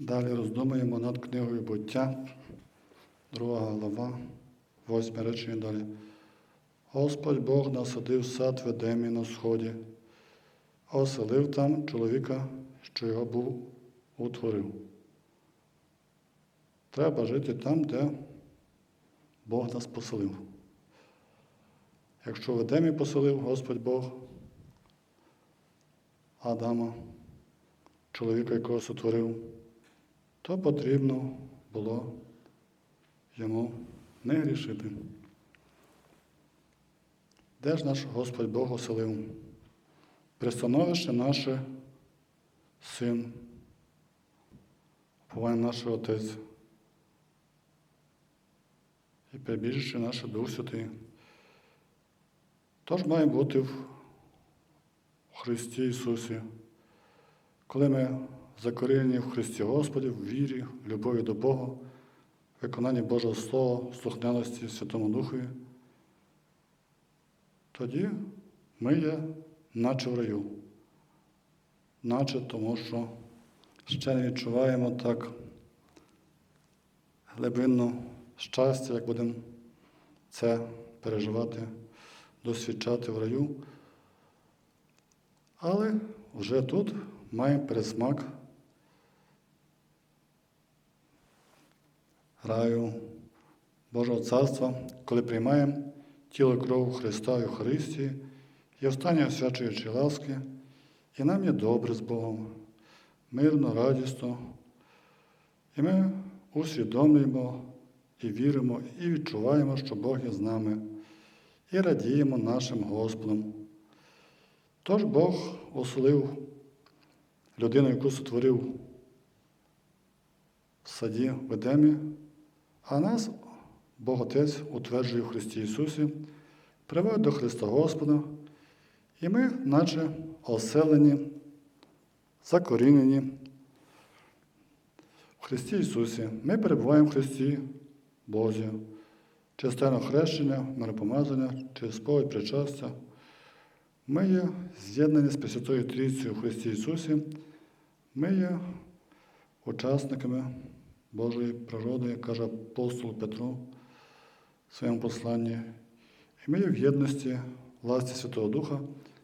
Далі роздумуємо над книгою буття, друга глава, восьме речення далі. Господь Бог насадив сад в Едемі на сході, оселив там чоловіка, що його був утворив. Треба жити там, де Бог нас поселив. Якщо в Едемі поселив Господь Бог Адама, чоловіка, якого сотворив, то потрібно було йому не грішити. Де ж наш Господь Бог оселив? Пристановище наше син, повинен наш Отець і прибіжище наше Дух Святий. Тож має бути в Христі Ісусі, коли ми закорінені в Христі Господі, в вірі, в любові до Бога, виконанні Божого Слова, слухняності Святому Духові, тоді ми є наче в раю, наче тому, що ще не відчуваємо так глибинно щастя, як будемо це переживати, досвідчати в раю. Але вже тут маємо пересмак раю Божого Царства, коли приймаємо тіло кров Христа Євхаристії і останньої освячуючої ласки, і нам є добре з Богом, мирно, радісно, і ми усвідомлюємо і віримо, і відчуваємо, що Бог є з нами, і радіємо нашим Господом. Тож Бог оселив людину, яку сотворив в саді в Едемі, а нас Бог Отець утверджує в Христі Ісусі, приводить до Христа Господа, і ми, наче оселені, закорінені в Христі Ісусі. Ми перебуваємо в Христі Бозі, через тайне хрещення, миропомазання, через сповідь причастя. Ми є з'єднані з Пресвятою Трійцею в Христі Ісусі, ми є учасниками Божої природи, як каже апостол Петро в своєму посланні. І ми в єдності власті Святого Духа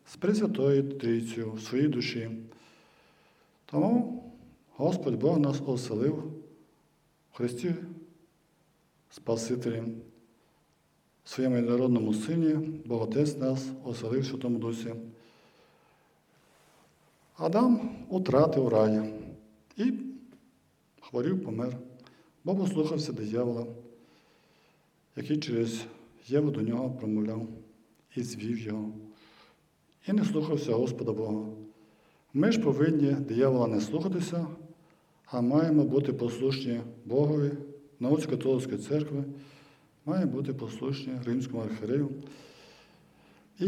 з Пресвятою Трійцею в своїй душі. Тому Господь Бог нас оселив в Христі Спасителі. В своєму народному сині Бог Отець нас оселив в Святому Дусі. Адам утратив рай і хворів, помер, бо послухався диявола, який через Єву до нього промовляв і звів його, і не слухався Господа Бога. Ми ж повинні диявола не слухатися, а маємо бути послушні Богові, науці католицької церкви, маємо бути послушні Римському архірею і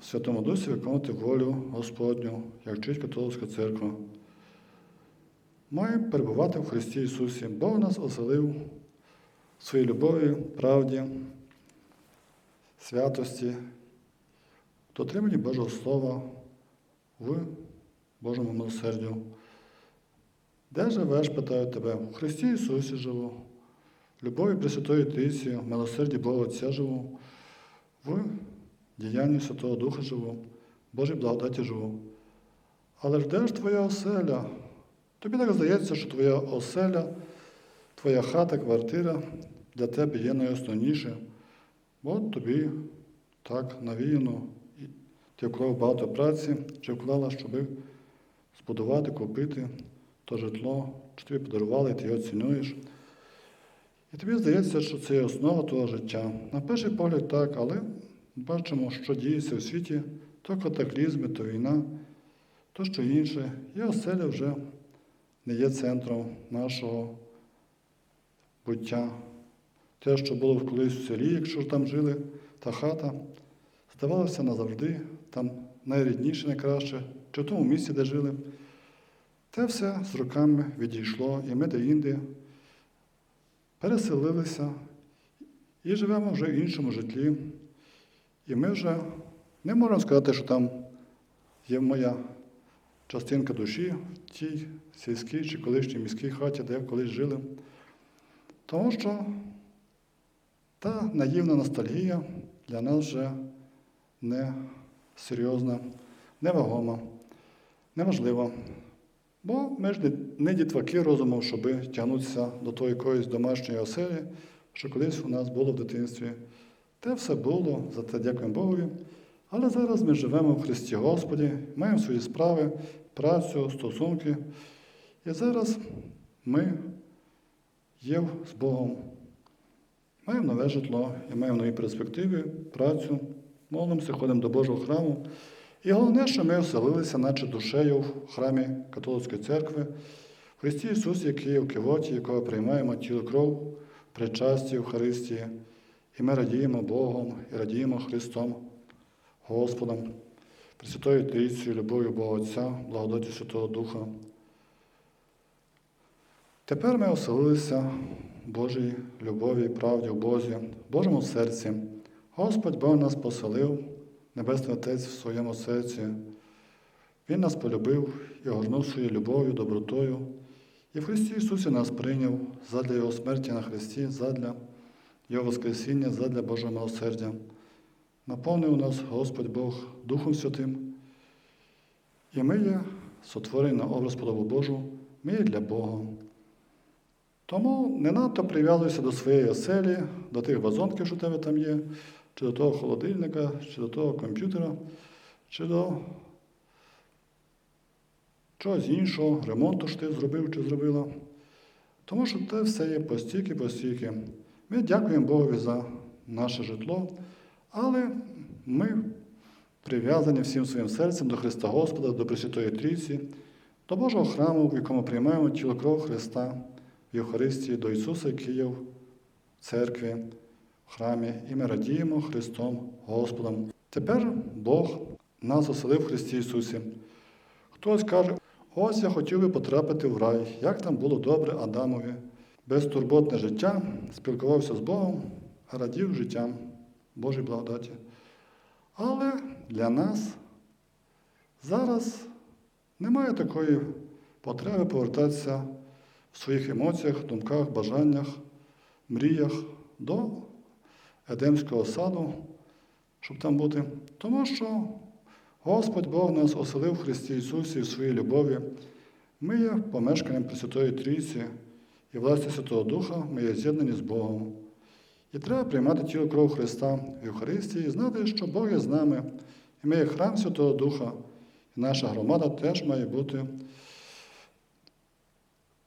в Святому Дусі виконувати волю Господню, як вчить католицька церква. Маємо перебувати в Христі Ісусі, Бог нас оселив в своїй любові, правді, святості, дотриманні Божого Слова в Божому милосердю. Де живеш, питаю тебе, в Христі Ісусі живу, любові Пресвятої Трійці, в милосерді Бога Отця живу, в діянні Святого Духа живу, Божій благодаті живу. Але ж де ж твоя оселя? Тобі так здається, що твоя оселя, твоя хата, квартира для тебе є найосновніше, бо тобі так навіяно, і ти вклав багато праці, чи вклала, щоб збудувати, купити то житло, чи тобі подарували, ти його цінуєш. І тобі здається, що це є основа твого життя. На перший погляд так, але бачимо, що діється у світі, то катаклізми, то війна, то що інше, і оселя вже не є центром нашого буття. Те, що було колись в селі, якщо ж там жили, та хата, здавалося назавжди, там найрідніше, найкраще, чи в тому місці, де жили. Те все з роками відійшло, і ми де-інде переселилися і живемо вже в іншому житлі. І ми вже не можемо сказати, що там є моя частинка душі в тій сільській чи колишній міській хаті, де колись жили. Тому що та наївна ностальгія для нас вже не серйозна, невагома, неважлива. Бо ми ж не, дітваки розуму, щоб тягнутися до тої якоїсь домашньої оселі, що колись у нас було в дитинстві. Те все було, за це дякуємо Богові. Але зараз ми живемо в Христі Господі, маємо свої справи, працю, стосунки. І зараз ми є з Богом. Маємо нове житло і маємо нові перспективи, працю, молимося, ходимо до Божого храму. І головне, що ми оселилися, наче душею в храмі католицької церкви, в Христі Ісусі, який є в Кивоті, якого приймаємо тіло кров, причасті Євхаристії. І ми радіємо Богом і радіємо Христом, Господом, Пресвятою Трійцею, любов'ю Бога Отця, благодаті Святого Духа. Тепер ми оселилися Божій любові правді в Бозі, Божому серці. Господь Бог нас поселив, Небесний Отець в своєму серці. Він нас полюбив і огорнув своєю любов'ю, добротою. І в Христі Ісусі нас прийняв задля Його смерті на Христі, задля Його Воскресіння, задля Божого милосердя. Наповнив нас Господь Бог Духом Святим. І ми є сотворені на образ подобу Божу, ми є для Бога. Тому не надто прив'язуйся до своєї оселі, до тих вазонків, що у тебе там є, чи до того холодильника, чи до того комп'ютера, чи до чогось іншого, ремонту що ти зробив чи зробила. Тому що це все є постійки, постійки. Ми дякуємо Богові за наше житло, але ми прив'язані всім своїм серцем до Христа Господа, до Пресвятої Трійці, до Божого храму, в якому приймаємо тіло кров Христа в Євхаристії до Ісуса, який в церкві, в храмі, і ми радіємо Христом Господом. Тепер Бог нас оселив в Христі Ісусі. Хтось каже, ось я хотів би потрапити в рай, як там було добре Адамові. Безтурботне життя, спілкувався з Богом, радів життям Божій благодаті. Але для нас зараз немає такої потреби повертатися в своїх емоціях, думках, бажаннях, мріях до Едемського саду, щоб там бути. Тому що Господь Бог нас оселив в Христі Ісусі в своїй любові. Ми є помешканням Пресвятої Трійці і власті Святого Духа, ми є з'єднані з Богом. І треба приймати тіло кров Христа в Євхаристії і знати, що Бог є з нами, і ми є храм Святого Духа, і наша громада теж має бути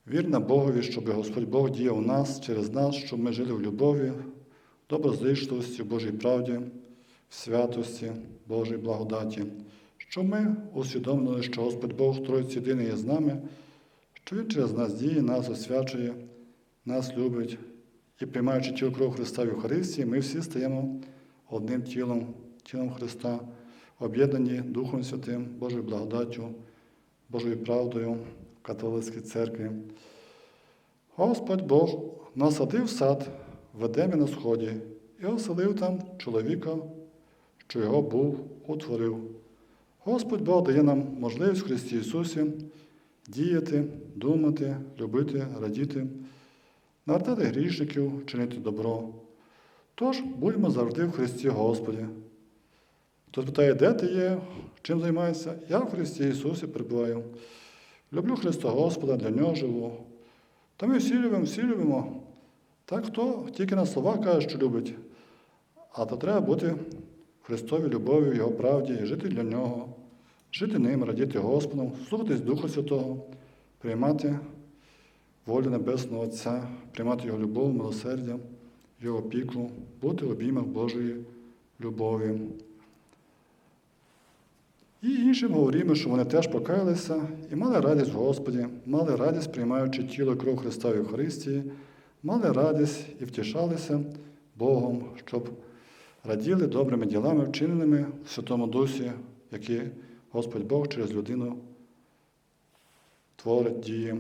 вірна Богові, щоб Господь Бог діяв у нас через нас, щоб ми жили в любові, доброзичливості, в Божій правді, в святості, Божій благодаті, щоб ми усвідомили, що Господь Бог Тройці єдиний є з нами, що Він через нас діє, нас освячує, нас любить. І приймаючи тіло кров Христа в Євхаристії, ми всі стаємо одним тілом, тілом Христа, об'єднані Духом Святим, Божою благодаттю, Божою правдою в католицькій церкві. Господь Бог насадив сад в Едемі на сході і оселив там чоловіка, що його був утворив. Господь Бог дає нам можливість в Христі Ісусі діяти, думати, любити, радіти навертати грішників, чинити добро. Тож будьмо завжди в Христі Господі. Хтось питає, де ти є, чим займаєшся? Я в Христі Ісусі перебуваю. Люблю Христа Господа, для Нього живу. Та ми всі любимо, всі любимо. Так хто тільки на слова каже, що любить. А то треба бути в Христовій любові, Його правді, і жити для Нього, жити ним, радіти Господом, слухатись Духа Святого, приймати волю Небесного Отця, приймати Його любов, милосердя, Його опіку, бути в обіймах Божої любові. І іншим говоримо, що вони теж покаялися і мали радість в Господі, мали радість, приймаючи тіло кров Христа в Євхаристії, мали радість і втішалися Богом, щоб раділи добрими ділами, вчиненими в Святому Дусі, які Господь Бог через людину творить діє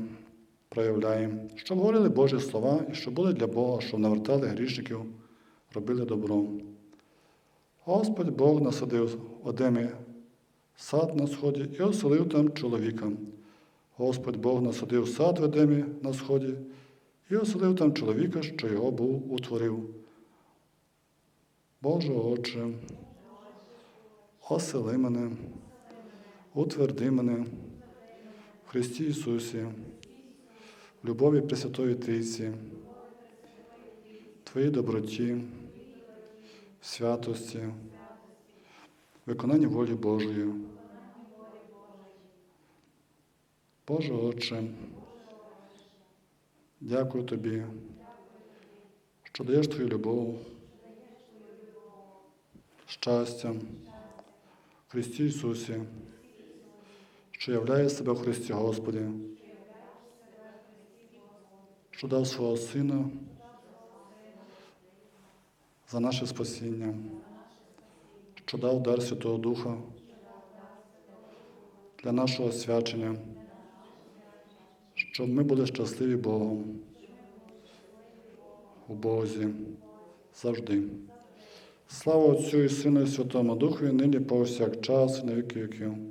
проявляємо, щоб говорили Божі слова і щоб були для Бога, щоб навертали грішників, робили добро. Господь Бог насадив Одемі сад на сході і оселив там чоловіка. Господь Бог насадив сад в Едемі на сході і оселив там чоловіка, що його був утворив. Боже Отче, осели мене, утверди мене в Христі Ісусі, любові Пресвятої Трійці, Твоїй доброті, святості, виконанні волі Божої. Боже Отче, дякую Тобі, що даєш Твою любов, щастя Христі Ісусі, що являє себе в Христі Господі, що дав свого Сина за наше спасіння, що дав дар Святого Духа для нашого освячення, щоб ми були щасливі Богом у Бозі завжди. Слава Отцю і Сину і Святому Духу, і нині повсякчас, і на віки віків.